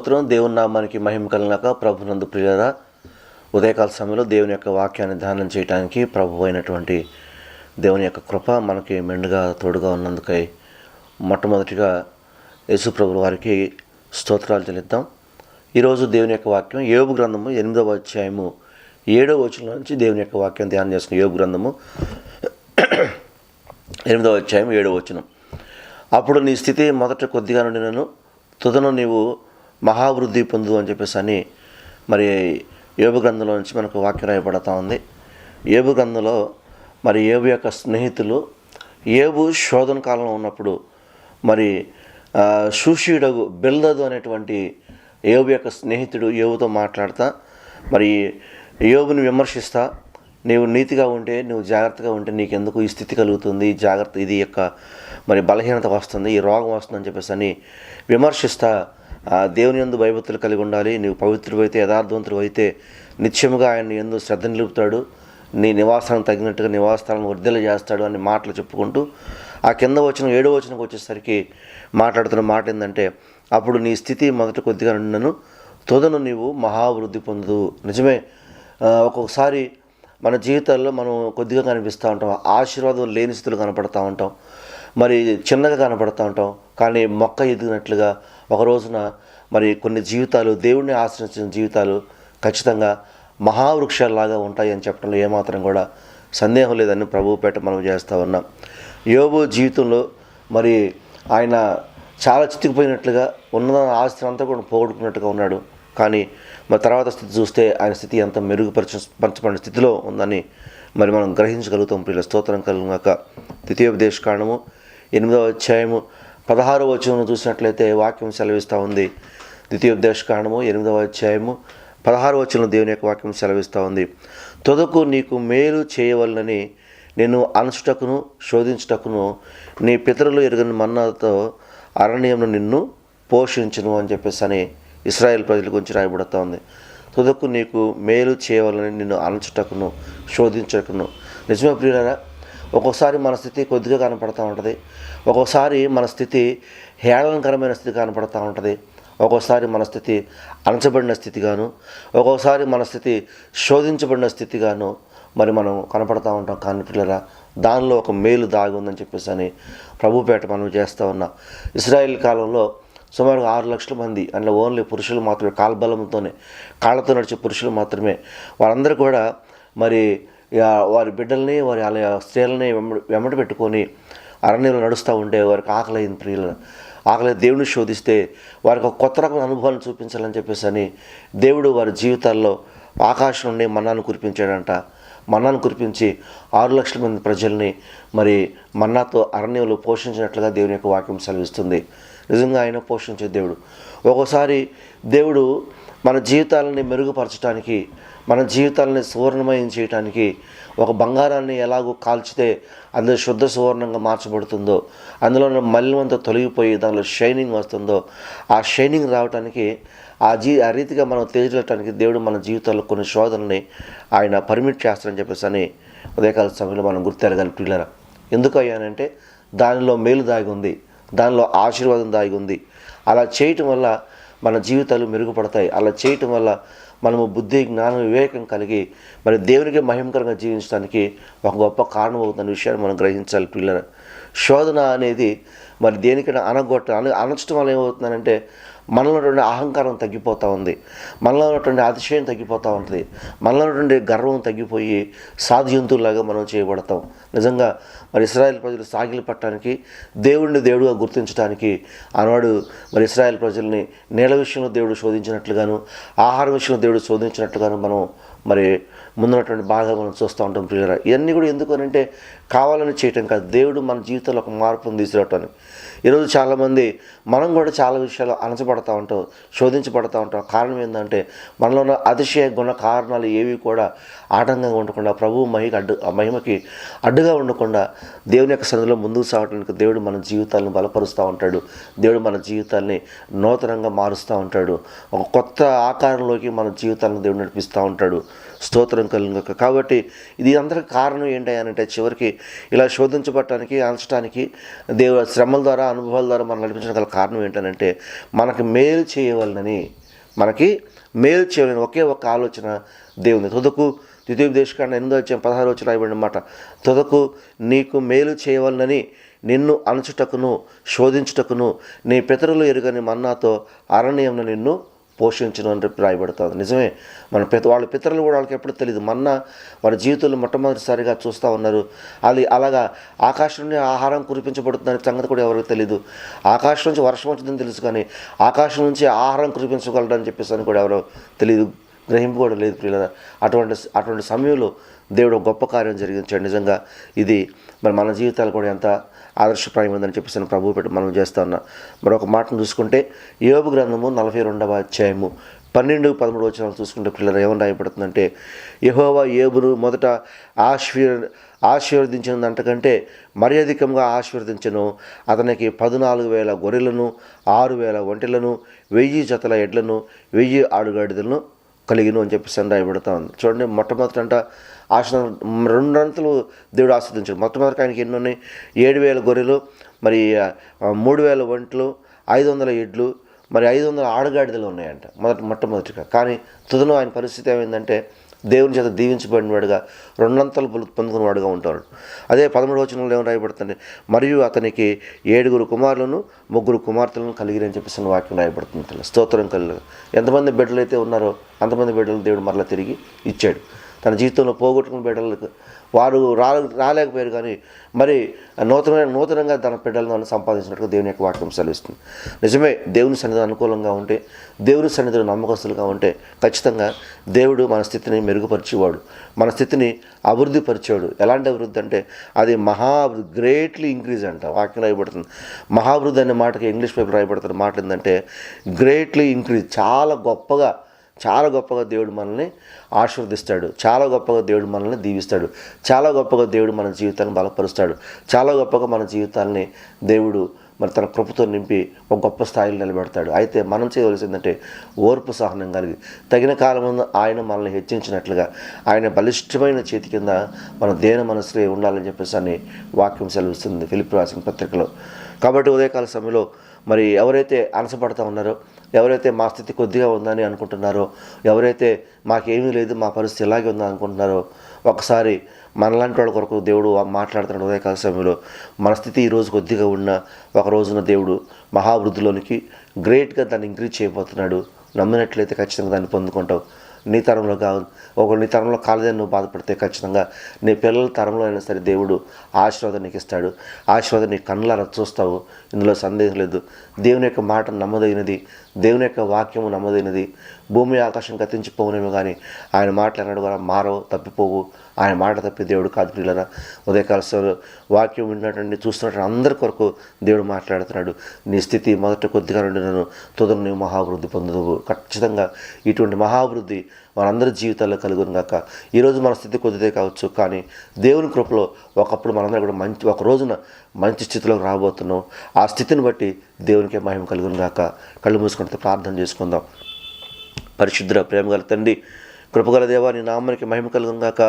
స్తోత్రం. దేవుని నామానికి మహిమ కలిగినాక ప్రభునందు ప్రియరా ఉదయకాల సమయంలో దేవుని యొక్క వాక్యాన్ని ధ్యానం చేయడానికి ప్రభు అయినటువంటి దేవుని యొక్క కృప మనకి మెండుగా తోడుగా ఉన్నందుకై మొట్టమొదటిగా యేసు ప్రభుల వారికి స్తోత్రాలు చెల్లిద్దాం. ఈరోజు దేవుని యొక్క వాక్యం యోగు గ్రంథము ఎనిమిదవ అధ్యాయము ఏడవ వచనం నుంచి దేవుని యొక్క వాక్యం ధ్యానం చేసిన యోగు గ్రంథము ఎనిమిదవ అధ్యాయం ఏడవ వచనం. అప్పుడు నీ స్థితి మొదట కొద్దిగా నుండినను తుదను నీవు మహావృద్ధి పొందు అని చెప్పేసి అని మరి ఏబు గ్రంథంలో నుంచి మనకు వాక్యం రాయబడతా ఉంది. ఏబు గ్రంథంలో మరి ఏబు యొక్క స్నేహితులు ఏబు శోధన కాలంలో ఉన్నప్పుడు మరి సుషీడగు బెల్దదు అనేటువంటి ఏబు యొక్క స్నేహితుడు ఏబుతో మాట్లాడతా మరి ఏబుని విమర్శిస్తా నీవు నీతిగా ఉంటే నువ్వు జాగ్రత్తగా ఉంటే నీకెందుకు ఈ స్థితి కలుగుతుంది? జాగ్రత్త ఇది యొక్క మరి బలహీనత వస్తుంది ఈ రోగం వస్తుందని చెప్పేసి అని విమర్శిస్తా దేవుని ఎందు భయభక్తులు కలిగి ఉండాలి. నీవు పవిత్రుడు అయితే యథార్థవంతుడు అయితే నిత్యముగా ఆయన ఎందు శ్రద్ధ నిలుపుతాడు. నీ నివాసానికి తగినట్టుగా నివాసాలను వర్ధల చేస్తాడు అని మాటలు చెప్పుకుంటూ ఆ కింద వచ్చిన ఏడో వచనకు వచ్చేసరికి మాట్లాడుతున్న మాట ఏంటంటే అప్పుడు నీ స్థితి మొదట కొద్దిగా నన్ను తొదను నీవు మహావృద్ధి పొందదు. నిజమే. ఒక్కొక్కసారి మన జీవితాల్లో మనం కొద్దిగా కనిపిస్తూ ఉంటాం. ఆశీర్వాదం లేని స్థితులు కనపడతా ఉంటాం. మరి చిన్నగా కనపడుతూ ఉంటాం. కానీ మొక్క ఎదిగినట్లుగా ఒక రోజున మరి కొన్ని జీవితాలు దేవుణ్ణి ఆశ్రయించిన జీవితాలు ఖచ్చితంగా మహావృక్షాల్లాగా ఉంటాయని చెప్పడంలో ఏమాత్రం కూడా సందేహం లేదని ప్రభువు పేట మనం చేస్తూ ఉన్నాం. యోబు జీవితంలో మరి ఆయన చాలా చితికిపోయినట్లుగా ఉన్న ఆస్తి అంతా కూడా పోగొట్టుకున్నట్టుగా ఉన్నాడు. కానీ మరి తర్వాత స్థితి చూస్తే ఆయన స్థితి ఎంత మెరుగుపరచ పరచబడిన స్థితిలో ఉందని మరి మనం గ్రహించగలుగుతాం. ప్రియుల స్తోత్రం కలుగాక ద్వితీయోపదేశ కారణము ఎనిమిదవ అధ్యాయము పదహారవ వచనం చూసినట్లయితే వాక్యం సెలవిస్తూ ఉంది. ద్వితీయోపదేశ కారణము ఎనిమిదవ అధ్యాయము పదహారు వచనం దేవుని యొక్క వాక్యం సెలవిస్తూ ఉంది. తొదకు నీకు మేలు చేయవలనని నేను అనచుటకును శోధించుటకును నీ పితరులు ఎరుగని మన్నాతో అరణ్యంను నిన్ను పోషించును అని చెప్పేసి అని ఇస్రాయేల్ ప్రజల గురించి రాయబడుతూ ఉంది. తుదకు నీకు మేలు చేయవాలని నిన్ను అనచుటకును శోధించటకును. నిజమే ప్రియులరా ఒక్కొక్కసారి మన స్థితి కొద్దిగా కనపడుతూ ఉంటుంది. ఒక్కొక్కసారి మన స్థితి హేళనకరమైన స్థితి కనపడతా ఉంటుంది. ఒక్కోసారి మన స్థితి అణచబడిన స్థితిగాను ఒక్కోసారి మన స్థితి శోధించబడిన స్థితిగాను మరి మనం కనపడతా ఉంటాం. కానీ పిల్లరా దానిలో ఒక మేలు దాగి ఉందని చెప్పేసి అని ప్రభుపేట మనం చేస్తూ ఉన్నాం. ఇస్రాయేల్ కాలంలో సుమారుగా ఆరు లక్షల మంది అందులో ఓన్లీ పురుషులు మాత్రమే కాల్బలంతోనే కాళ్ళతో నడిచే పురుషులు మాత్రమే వారందరూ కూడా మరి వారి బిడ్డల్ని వారి అలా స్త్రీలని వెంబడి పెట్టుకొని అరణ్యంలో నడుస్తూ ఉంటే వారికి ఆకలి ప్రియులను ప్రియుల. ఆకలి దేవుని శోధిస్తే వారికి ఒక కొత్త రకమైన అనుభవాన్ని చూపించాలని చెప్పేసి అని దేవుడు వారి జీవితాల్లో ఆకాశం నుండి మన్నాను కురిపించాడంట. మన్నాను కురిపించి ఆరు లక్షల మంది ప్రజల్ని మరి మన్నాతో అరణ్యంలో పోషించినట్లుగా దేవుని యొక్క వాక్యం సెలవిస్తుంది. నిజంగా ఆయన పోషించే దేవుడు. ఒక్కోసారి దేవుడు మన జీవితాలని మెరుగుపరచడానికి మన జీవితాలని సువర్ణమయం చేయడానికి ఒక బంగారాన్ని ఎలాగో కాల్చితే అందులో శుద్ధ సువర్ణంగా మార్చబడుతుందో అందులో ఉన్న తొలగిపోయి దానిలో షైనింగ్ వస్తుందో ఆ షైనింగ్ రావడానికి ఆ జీ ఆ రీతిగా మనం తేజటానికి దేవుడు మన జీవితాల్లో కొన్ని శోధనని ఆయన పర్మిట్ చేస్తారని చెప్పేసి అని ఉదయకాల సమయంలో మనం గుర్తెరగాలి పిల్లరా ఎందుకు అయ్యానంటే దానిలో మేలు దాగి ఉంది దానిలో ఆశీర్వాదం దాగి ఉంది. అలా చేయటం వల్ల మన జీవితాలు మెరుగుపడతాయి. అలా చేయటం వల్ల మనము బుద్ధి జ్ఞానం వివేకం కలిగి మరి దేవునికి మహిమకరంగా జీవించడానికి ఒక గొప్ప కారణం అవుతున్న విషయాన్ని మనం గ్రహించాలి పిల్లల శోధన అనేది మరి దేనికైనా అనగొట్ట అన అనచడం వల్ల ఏమవుతుందంటే మనలో ఉన్నటువంటి అహంకారం తగ్గిపోతూ ఉంది. మనలో ఉన్నటువంటి అతిశయం తగ్గిపోతూ ఉంటుంది మనలో ఉన్నటువంటి గర్వం తగ్గిపోయి సాధ్యంతులాగా మనం చేయబడతాం. నిజంగా మరి ఇస్రాయల్ ప్రజలు సాగిలి పట్టడానికి దేవుడిని దేవుడుగా గుర్తించడానికి ఆనాడు మరి ఇస్రాయల్ ప్రజల్ని నీళ్ళ విషయంలో దేవుడు శోధించినట్లుగాను ఆహార విషయంలో దేవుడు శోధించినట్లుగాను మనం మరి ముందున్నటువంటి భాగాలు మనం చూస్తూ ఉంటాం ప్రియులరా. ఇవన్నీ కూడా ఎందుకు అని అంటే కావాలని చేయటం కాదు. దేవుడు మన జీవితంలో ఒక మార్పును తీసుకురావటానికి. ఈరోజు చాలామంది మనం కూడా చాలా విషయాలు అణచబడతా ఉంటాం శోధించబడతా ఉంటాం. కారణం ఏంటంటే మనలో ఉన్న అతిశయ గుణ కారణాలు ఏవి కూడా ఆటంకంగా ఉండకుండా ప్రభు మహికి అడ్డు మహిమకి అడ్డుగా ఉండకుండా దేవుని యొక్క సన్నిధిలో ముందుకు సాగడానికి దేవుడు మన జీవితాలను బలపరుస్తూ ఉంటాడు. దేవుడు మన జీవితాల్ని నూతనంగా మారుస్తూ ఉంటాడు. ఒక కొత్త ఆకారంలోకి మన జీవితాలను దేవుడు నడిపిస్తూ ఉంటాడు. స్తోత్రం కలుగుగాక కాబట్టి ఇది అందరికి కారణం ఏంటి అని అంటే చివరికి ఇలా శోధించబడటానికి అంచడానికి దేవుడు శ్రమల ద్వారా అనుభవాల ద్వారా మనం నడిపించడం గల కారణం ఏంటనంటే మనకి మేలు చేయవలనని మనకి మేలు చేయలేని ఒకే ఒక ఆలోచన దేవుని తుదకు ద్వితీయోపదేశకాండ ఎనిమిదో వచ్చాం పదహారు వచ్చి రాయబడిన మాట తుదకు నీకు మేలు చేయవలనని నిన్ను అణచుటకును శోధించుటకును నీ పితరులు ఎరుగని మన్నాతో అరణ్యంలో నిన్ను పోషించను అని చెప్పి రాయబడుతుంది. నిజమే. మన పిత వాళ్ళ పితరులు కూడా వాళ్ళకి ఎప్పుడు తెలియదు మొన్న వారి జీవితంలో మొట్టమొదటిసారిగా చూస్తూ ఉన్నారు. అది అలాగా ఆకాశం నుండి ఆహారం కురిపించబడుతుందనే సంగతి కూడా ఎవరికి తెలియదు ఆకాశం నుంచి వర్షం వచ్చిందని తెలుసు కానీ ఆకాశం నుంచి ఆహారం కురిపించగలడని చెప్పేసి అని కూడా ఎవరో తెలియదు గ్రహింపు కూడా లేదు ప్రియుల అటువంటి అటువంటి సమయంలో దేవుడు గొప్ప కార్యం జరిగించాడు. నిజంగా ఇది మరి మన జీవితాలు కూడా ఎంత ఆదర్శప్రాయమైందని చెప్పేసి నేను ప్రభు పెట్టి మనం చేస్తా ఉన్నా. మరొక మాటను చూసుకుంటే యోగు గ్రంథము నలభై రెండవ అధ్యాయము పన్నెండు పదమూడు వచనాలు చూసుకుంటే పిల్లలు ఏమని రాయబడుతుందంటే యహోవా ఏబును మొదట ఆశీర్ ఆశీర్వదించినంతకంటే మరి అధికంగా ఆశీర్వదించను. అతనికి పద్నాలుగు వేల గొర్రెలను ఆరు వేల ఒంటెలను వెయ్యి జతల ఎడ్లను వెయ్యి ఆడుగాడిదలను కలిగిను అని చెప్పేసి అని రాయబడతా ఉంది. చూడండి మొట్టమొదటంట రెండు అంతలు దేవుడు ఆస్వాదించాడు. మొట్టమొదటి ఆయనకి ఎన్ని ఉన్నాయి ఏడు వేల గొర్రెలు మరి మూడు వేల ఒంట్లు ఐదు వందల ఎడ్లు మరి ఐదు వందల ఆడగాడిదలు ఉన్నాయంట. మొదటి మొట్టమొదటిగా. కానీ తుదను ఆయన పరిస్థితి ఏమైందంటే దేవుని చేత దీవించబడినవాడుగా రెండంతలు పులు పొందుకున్నవాడుగా ఉంటాడు. అదే పదమూడు వచనంలో ఏమి రాయబడుతుంది? మరియు అతనికి ఏడుగురు కుమారులను ముగ్గురు కుమార్తెలను కలిగిరని చెప్పేసి వాక్యం రాయబడుతుంది తల్లి. స్తోత్రం కలిగి. ఎంతమంది బిడ్డలు అయితే ఉన్నారో అంతమంది బిడ్డలు దేవుడు మరలా తిరిగి ఇచ్చాడు. తన జీవితంలో పోగొట్టుకున్న బిడ్డలకు వారు రా రాలేకపోయారు కానీ మరి నూతన నూతనంగా తన బిడ్డలను సంపాదించినట్టుగా దేవుని యొక్క వాక్యం సెలవిస్తుంది. నిజమే దేవుని సన్నిధి అనుకూలంగా ఉంటే దేవుని సన్నిధిలో నమ్మకస్తులుగా ఉంటే ఖచ్చితంగా దేవుడు మన స్థితిని మెరుగుపరిచేవాడు. మన స్థితిని అభివృద్ధి పరిచేవాడు ఎలాంటి అభివృద్ధి అంటే అది మహా గ్రేట్లీ ఇంక్రీజ్ అంట వాక్యం రాయబడుతుంది. మహాభివృద్ధి అనే మాటకి ఇంగ్లీష్ పేపర్ రాయబడుతున్న మాట ఏంటంటే గ్రేట్లీ ఇంక్రీజ్ చాలా గొప్పగా చాలా గొప్పగా దేవుడు మనల్ని ఆశీర్వదిస్తాడు. చాలా గొప్పగా దేవుడు మనల్ని దీవిస్తాడు. చాలా గొప్పగా దేవుడు మన జీవితాన్ని బలపరుస్తాడు. చాలా గొప్పగా మన జీవితాన్ని దేవుడు మరి తన కృపతో నింపి ఒక గొప్ప స్థాయిలో నిలబెడతాడు. అయితే మనం చేయవలసిందంటే ఓర్పు సహనం కలిగి తగిన కాలం ఆయన మనల్ని హెచ్చించినట్లుగా ఆయన బలిష్టమైన చేతి కింద మన దేన మనసులో ఉండాలని చెప్పేసి అని వాక్యం సెలవిస్తుంది ఫిలిప్ రాసిన పత్రికలో. కాబట్టి ఉదయకాల సమయంలో మరి ఎవరైతే అలసపడతా ఉన్నారో ఎవరైతే మా స్థితి కొద్దిగా ఉందని అనుకుంటున్నారో ఎవరైతే మాకేమీ లేదు మా పరిస్థితి ఇలాగే ఉందని అనుకుంటున్నారో ఒకసారి మనలాంటి వాళ్ళ కొరకు దేవుడు మాట్లాడుతున్నాడు ఉదయకాల సమయంలో. మన స్థితి ఈరోజు కొద్దిగా ఉన్న ఒక రోజున దేవుడు మహావృద్ధిలోనికి గ్రేట్గా దాన్ని ఇంక్రీజ్ చేయబోతున్నాడు. నమ్మినట్లయితే ఖచ్చితంగా దాన్ని పొందుకుంటావు నీ తరంలో కాదు ఒక నీ తరంలో కాలేదని నువ్వు బాధపడితే ఖచ్చితంగా నీ పిల్లల తరంలో అయినా సరే దేవుడు ఆశీర్వాదం నీకు ఇస్తాడు. ఆశీర్వాదం నీ కళ్ళారా చూస్తావు. ఇందులో సందేహం లేదు. దేవుని యొక్క మాట నమ్మదగినది. దేవుని యొక్క వాక్యము నమ్మదగినది. భూమి ఆకాశం గతించిపోవునేమో కానీ ఆయన మాటలు అన్నాడు కూడా మారవు తప్పిపోవు. ఆయన మాట తప్పి దేవుడు కాదు పిల్లరా ఉదయకాల సమయంలో వాక్యం విన్నటువంటి చూస్తున్నటువంటి అందరి కొరకు దేవుడు మాట్లాడుతున్నాడు. నీ స్థితి మొదట కొద్దిగా నుండి నన్ను తుదరు నీవు మహాభివృద్ధి పొందుదువు. ఖచ్చితంగా ఇటువంటి మహాభివృద్ధి మనందరి జీవితాల్లో కలుగును గాక. ఈరోజు మన స్థితి కొద్దిదే కావచ్చు కానీ దేవుని కృపలో ఒకప్పుడు మనందరం కూడా మంచి ఒక రోజున మంచి స్థితిలోకి రాబోతున్నాం. ఆ స్థితిని బట్టి దేవునికి మహిమ కలుగును గాక. కళ్ళు మూసుకుంటే ప్రార్థన చేసుకుందాం. పరిశుద్ధ ప్రేమ గల తండ్రి కృపగల దేవా నీ నామానికి మహిమ కలుగుగాక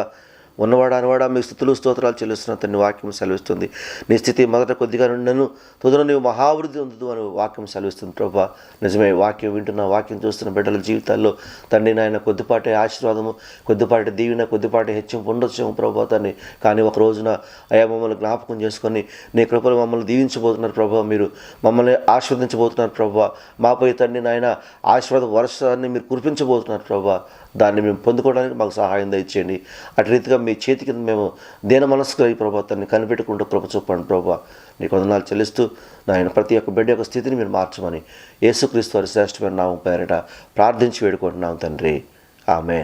ఉన్నవాడా అనవాడా? మీ స్థుతులు స్తోత్రాలు చెల్లిస్తున్న తండ్రి వాక్యం సెలవిస్తుంది. నీ స్థితి మొదట కొద్దిగా నుండను తుదన నీవు మహావృద్ధి ఉందదు అని వాక్యం సెలవిస్తుంది ప్రభా. నిజమే వాక్యం వింటున్న వాక్యం చూస్తున్న బిడ్డల జీవితాల్లో తండ్రి నాయన కొద్దిపాటి ఆశీర్వాదము కొద్దిపాటి దీవెన కొద్దిపాటి హెచ్చింపు ఉండొచ్చు ప్రభా తండ్రి. కానీ ఒక రోజున అయా మమ్మల్ని జ్ఞాపకం చేసుకొని నీ కృపలు మమ్మల్ని దీవించబోతున్నారు ప్రభా మీరు. మమ్మల్ని ఆశీర్వదించబోతున్నారు ప్రభా. మాపై తండ్రి నాయన ఆశీర్వాద వర్షాన్ని మీరు కురిపించబోతున్నారు ప్రభా. దాన్ని మేము పొందుకోవడానికి మాకు సహాయం దయచేయండి. అటు రీతిగా మీ చేతి కింద మేము దేన మనసుకు ఈ ప్రభాతాన్ని కనిపెట్టుకుంటూ కృప చూపండి ప్రభా. నీకు వందనాలు చెల్లిస్తూ నాయన ప్రతి ఒక్క బిడ్డ యొక్క స్థితిని మీరు మార్చమని యేసుక్రీస్తు వారి శ్రేష్టమైన నామం పేరిట ప్రార్థించి వేడుకుంటున్నాం తండ్రి. ఆమెన్.